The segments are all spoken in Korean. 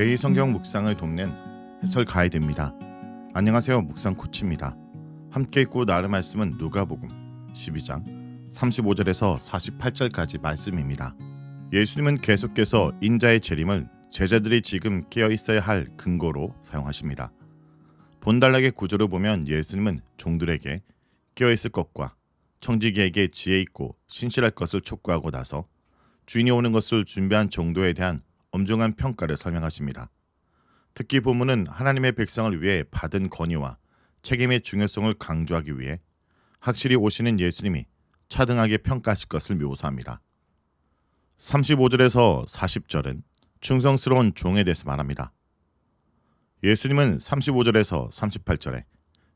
매일 성경 묵상을 돕는 해설 가이드입니다. 안녕하세요. 묵상 코치입니다. 함께 읽고 나눌 말씀은 누가복음 12장 35절에서 48절까지 말씀입니다. 예수님은 계속해서 인자의 재림을 제자들이 지금 깨어 있어야 할 근거로 사용하십니다. 본달락의 구조를 보면 예수님은 종들에게 깨어 있을 것과 청지기에게 지혜 있고 신실할 것을 촉구하고 나서 주인이 오는 것을 준비한 정도에 대한 엄중한 평가를 설명하십니다. 특히 본문은 하나님의 백성을 위해 받은 건의와 책임의 중요성을 강조하기 위해 확실히 오시는 예수님이 차등하게 평가하실 것을 묘사합니다. 35절에서 40절은 충성스러운 종에 대해서 말합니다. 예수님은 35절에서 38절에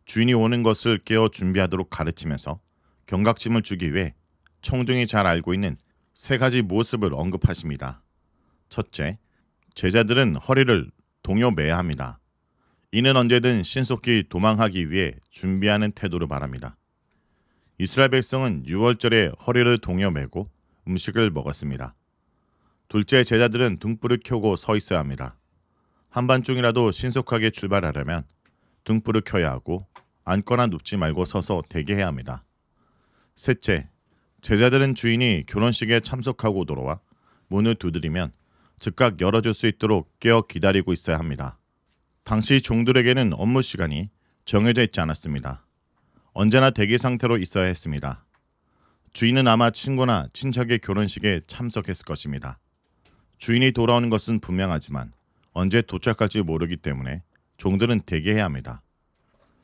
주인이 오는 것을 깨어 준비하도록 가르치면서 경각심을 주기 위해 청중이 잘 알고 있는 세 가지 모습을 언급하십니다. 첫째, 제자들은 허리를 동요매야 합니다. 이는 언제든 신속히 도망하기 위해 준비하는 태도를 말합니다. 이스라엘 백성은 6월절에 허리를 동요매고 음식을 먹었습니다. 둘째, 제자들은 등불을 켜고 서 있어야 합니다. 한밤중이라도 신속하게 출발하려면 등불을 켜야 하고 앉거나 눕지 말고 서서 대기해야 합니다. 셋째, 제자들은 주인이 결혼식에 참석하고 돌아와 문을 두드리면 즉각 열어줄 수 있도록 깨어 기다리고 있어야 합니다. 당시 종들에게는 업무 시간이 정해져 있지 않았습니다. 언제나 대기 상태로 있어야 했습니다. 주인은 아마 친구나 친척의 결혼식에 참석했을 것입니다. 주인이 돌아오는 것은 분명하지만 언제 도착할지 모르기 때문에 종들은 대기해야 합니다.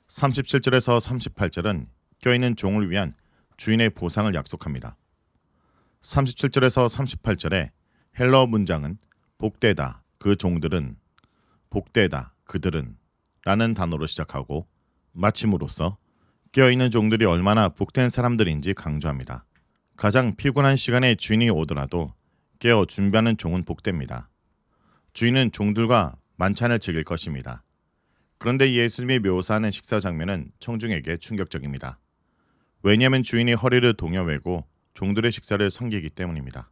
37절에서 38절은 껴있는 종을 위한 주인의 보상을 약속합니다. 37절에서 38절에 헬러 문장은 복되다 그 종들은 복되다 그들은 라는 단어로 시작하고 마침으로써 깨어있는 종들이 얼마나 복된 사람들인지 강조합니다. 가장 피곤한 시간에 주인이 오더라도 깨어 준비하는 종은 복됩니다. 주인은 종들과 만찬을 즐길 것입니다. 그런데 예수님이 묘사하는 식사 장면은 청중에게 충격적입니다. 왜냐하면 주인이 허리를 동여매고 종들의 식사를 섬기기 때문입니다.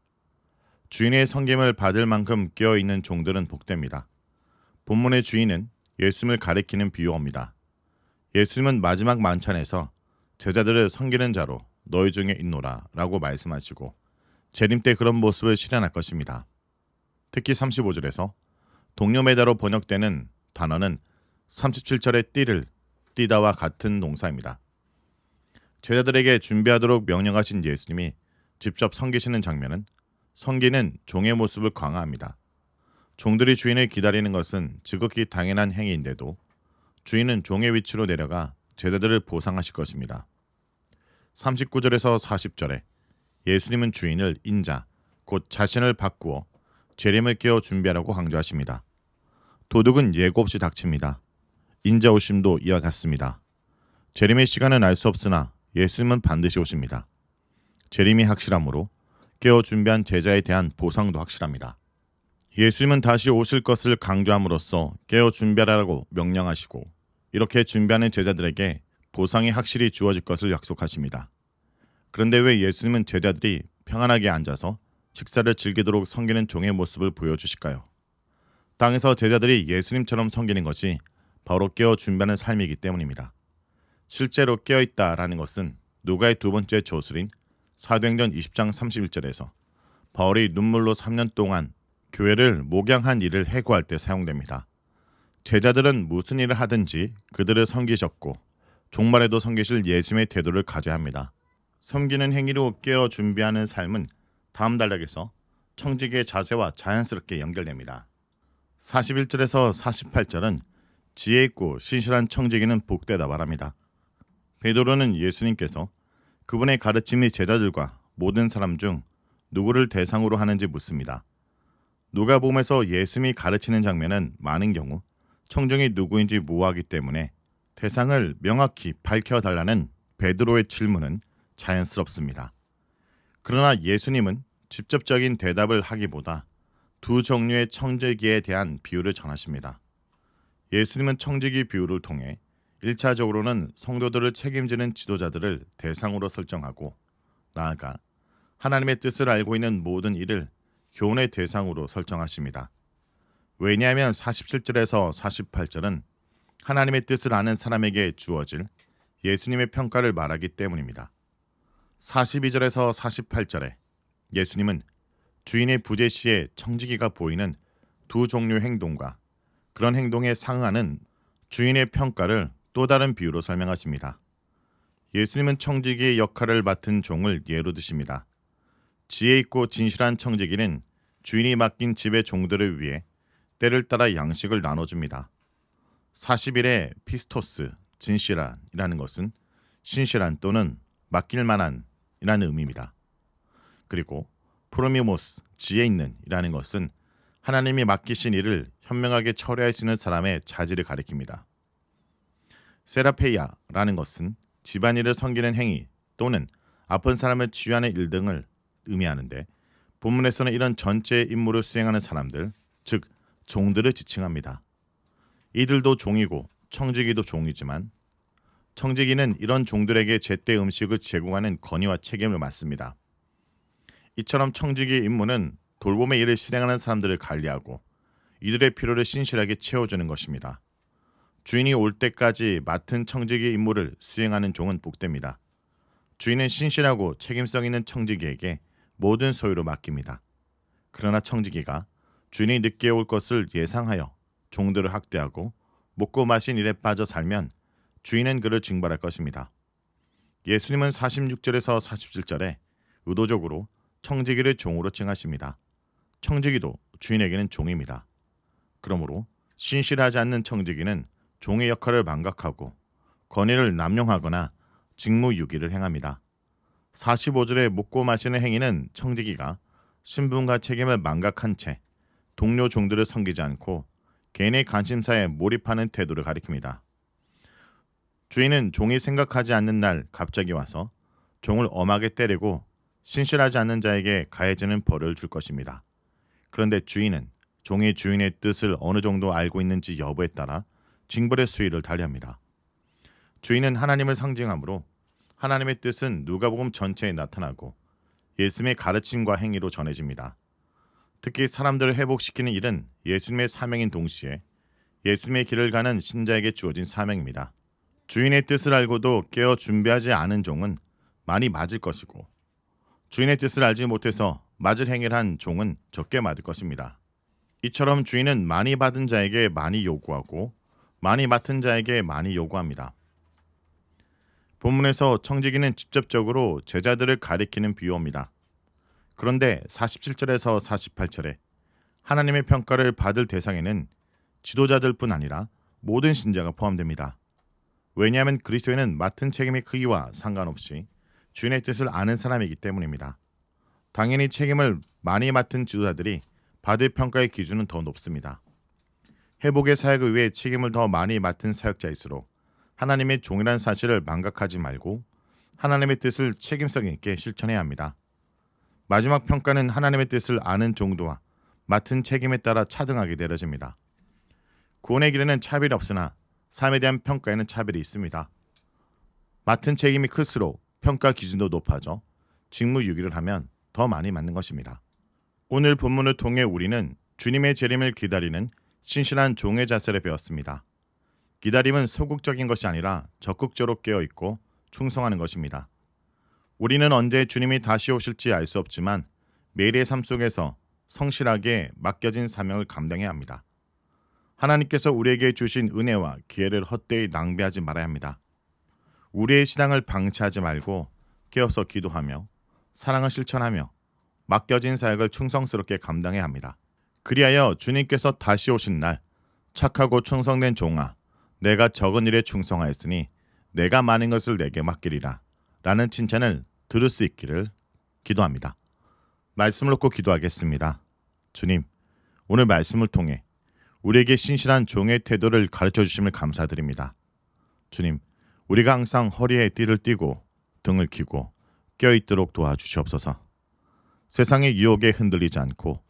주인의 섬김을 받을 만큼 깨어 있는 종들은 복됩니다. 본문의 주인은 예수님을 가리키는 비유어입니다. 예수님은 마지막 만찬에서 제자들을 섬기는 자로 너희 중에 있노라라고 말씀하시고 재림 때 그런 모습을 실현할 것입니다. 특히 35절에서 동료매다로 번역되는 단어는 37절의 띠를 띠다와 같은 동사입니다. 제자들에게 준비하도록 명령하신 예수님이 직접 섬기시는 장면은 성기는 종의 모습을 강화합니다. 종들이 주인을 기다리는 것은 지극히 당연한 행위인데도 주인은 종의 위치로 내려가 제자들을 보상하실 것입니다. 39절에서 40절에 예수님은 주인을 인자, 곧 자신을 바꾸어 재림을 깨어 준비하라고 강조하십니다. 도둑은 예고 없이 닥칩니다. 인자 오심도 이와 같습니다. 재림의 시간은 알 수 없으나 예수님은 반드시 오십니다. 재림이 확실하므로 깨어 준비한 제자에 대한 보상도 확실합니다. 예수님은 다시 오실 것을 강조함으로써 깨어 준비하라고 명령하시고 이렇게 준비하는 제자들에게 보상이 확실히 주어질 것을 약속하십니다. 그런데 왜 예수님은 제자들이 평안하게 앉아서 식사를 즐기도록 섬기는 종의 모습을 보여주실까요? 땅에서 제자들이 예수님처럼 섬기는 것이 바로 깨어 준비하는 삶이기 때문입니다. 실제로 깨어 있다라는 것은 누가의 두 번째 조술인 사도행전 20장 31절에서 바울이 눈물로 3년 동안 교회를 목양한 일을 해고할 때 사용됩니다. 제자들은 무슨 일을 하든지 그들을 섬기셨고 종말에도 섬기실 예수님의 태도를 가져야 합니다. 섬기는 행위로 깨어 준비하는 삶은 다음 단락에서 청지기의 자세와 자연스럽게 연결됩니다. 41절에서 48절은 지혜 있고 신실한 청지기는 복되다 말합니다. 베드로는 예수님께서 그분의 가르침이 제자들과 모든 사람 중 누구를 대상으로 하는지 묻습니다. 누가복음에서 예수님이 가르치는 장면은 많은 경우 청중이 누구인지 모호하기 때문에 대상을 명확히 밝혀달라는 베드로의 질문은 자연스럽습니다. 그러나 예수님은 직접적인 대답을 하기보다 두 종류의 청지기에 대한 비유를 전하십니다. 예수님은 청지기 비유를 통해 1차적으로는 성도들을 책임지는 지도자들을 대상으로 설정하고 나아가 하나님의 뜻을 알고 있는 모든 일을 교훈의 대상으로 설정하십니다. 왜냐하면 47절에서 48절은 하나님의 뜻을 아는 사람에게 주어질 예수님의 평가를 말하기 때문입니다. 42절에서 48절에 예수님은 주인의 부재 시에 청지기가 보이는 두 종류의 행동과 그런 행동에 상응하는 주인의 평가를 또 다른 비유로 설명하십니다. 예수님은 청지기의 역할을 맡은 종을 예로 드십니다. 지혜 있고 진실한 청지기는 주인이 맡긴 집의 종들을 위해 때를 따라 양식을 나눠줍니다. 40일의 피스토스, 진실한이라는 것은 신실한 또는 맡길 만한 이라는 의미입니다. 그리고 프로미모스, 지혜 있는 이라는 것은 하나님이 맡기신 일을 현명하게 처리할 수 있는 사람의 자질을 가리킵니다. 세라페이아라는 것은 집안일을 섬기는 행위 또는 아픈 사람을 치유하는 일 등을 의미하는데 본문에서는 이런 전체 임무를 수행하는 사람들, 즉 종들을 지칭합니다. 이들도 종이고 청지기도 종이지만 청지기는 이런 종들에게 제때 음식을 제공하는 건의와 책임을 맡습니다. 이처럼 청지기의 임무는 돌봄의 일을 실행하는 사람들을 관리하고 이들의 필요를 신실하게 채워주는 것입니다. 주인이 올 때까지 맡은 청지기의 임무를 수행하는 종은 복됩니다. 주인은 신실하고 책임성 있는 청지기에게 모든 소유를 맡깁니다. 그러나 청지기가 주인이 늦게 올 것을 예상하여 종들을 학대하고 먹고 마신 일에 빠져 살면 주인은 그를 징벌할 것입니다. 예수님은 46절에서 47절에 의도적으로 청지기를 종으로 칭하십니다. 청지기도 주인에게는 종입니다. 그러므로 신실하지 않는 청지기는 종의 역할을 망각하고 권위를 남용하거나 직무유기를 행합니다. 45절에 먹고 마시는 행위는 청지기가 신분과 책임을 망각한 채 동료 종들을 섬기지 않고 개인의 관심사에 몰입하는 태도를 가리킵니다. 주인은 종이 생각하지 않는 날 갑자기 와서 종을 엄하게 때리고 신실하지 않는 자에게 가해지는 벌을 줄 것입니다. 그런데 주인은 종이 주인의 뜻을 어느 정도 알고 있는지 여부에 따라 징벌의 수위를 달리합니다. 주인은 하나님을 상징하므로 하나님의 뜻은 누가복음 전체에 나타나고 예수님의 가르침과 행위로 전해집니다. 특히 사람들을 회복시키는 일은 예수님의 사명인 동시에 예수님의 길을 가는 신자에게 주어진 사명입니다. 주인의 뜻을 알고도 깨어 준비하지 않은 종은 많이 맞을 것이고 주인의 뜻을 알지 못해서 맞을 행위를 한 종은 적게 맞을 것입니다. 이처럼 주인은 많이 받은 자에게 많이 요구하고 많이 맡은 자에게 많이 요구합니다. 본문에서 청지기는 직접적으로 제자들을 가리키는 비유입니다. 그런데 47절에서 48절에 하나님의 평가를 받을 대상에는 지도자들뿐 아니라 모든 신자가 포함됩니다. 왜냐하면 그리스도인은 맡은 책임의 크기와 상관없이 주인의 뜻을 아는 사람이기 때문입니다. 당연히 책임을 많이 맡은 지도자들이 받을 평가의 기준은 더 높습니다. 회복의 사역을 위해 책임을 더 많이 맡은 사역자일수록 하나님의 종이란 사실을 망각하지 말고 하나님의 뜻을 책임성 있게 실천해야 합니다. 마지막 평가는 하나님의 뜻을 아는 정도와 맡은 책임에 따라 차등하게 내려집니다. 구원의 길에는 차별이 없으나 삶에 대한 평가에는 차별이 있습니다. 맡은 책임이 클수록 평가 기준도 높아져 직무 유기를 하면 더 많이 맞는 것입니다. 오늘 본문을 통해 우리는 주님의 재림을 기다리는 신실한 종의 자세를 배웠습니다. 기다림은 소극적인 것이 아니라 적극적으로 깨어 있고 충성하는 것입니다. 우리는 언제 주님이 다시 오실지 알 수 없지만 매일의 삶 속에서 성실하게 맡겨진 사명을 감당해야 합니다. 하나님께서 우리에게 주신 은혜와 기회를 헛되이 낭비하지 말아야 합니다. 우리의 신앙을 방치하지 말고 깨어서 기도하며 사랑을 실천하며 맡겨진 사역을 충성스럽게 감당해야 합니다. 그리하여 주님께서 다시 오신 날 착하고 충성된 종아 내가 적은 일에 충성하였으니 내가 많은 것을 내게 맡기리라 라는 칭찬을 들을 수 있기를 기도합니다. 말씀을 놓고 기도하겠습니다. 주님, 오늘 말씀을 통해 우리에게 신실한 종의 태도를 가르쳐 주심을 감사드립니다. 주님, 우리가 항상 허리에 띠를 띠고 등을 기고 껴있도록 도와주시옵소서. 세상의 유혹에 흔들리지 않고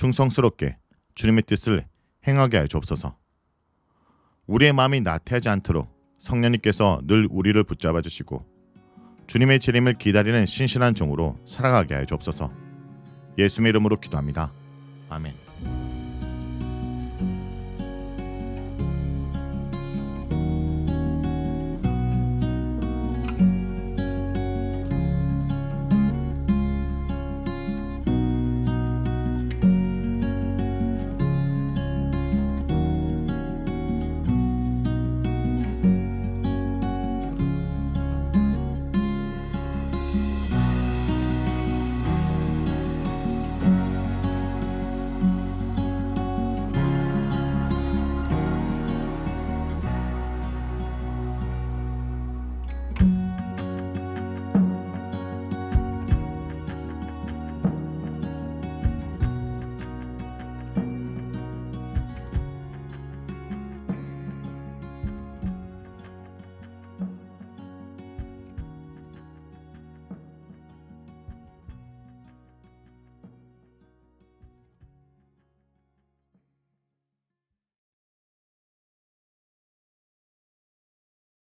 충성스럽게 주님의 뜻을 행하게 하여 주옵소서. 우리의 마음이 나태하지 않도록 성령님께서 늘 우리를 붙잡아 주시고 주님의 재림을 기다리는 신실한 종으로 살아가게 하여 주옵소서. 예수의 이름으로 기도합니다. 아멘.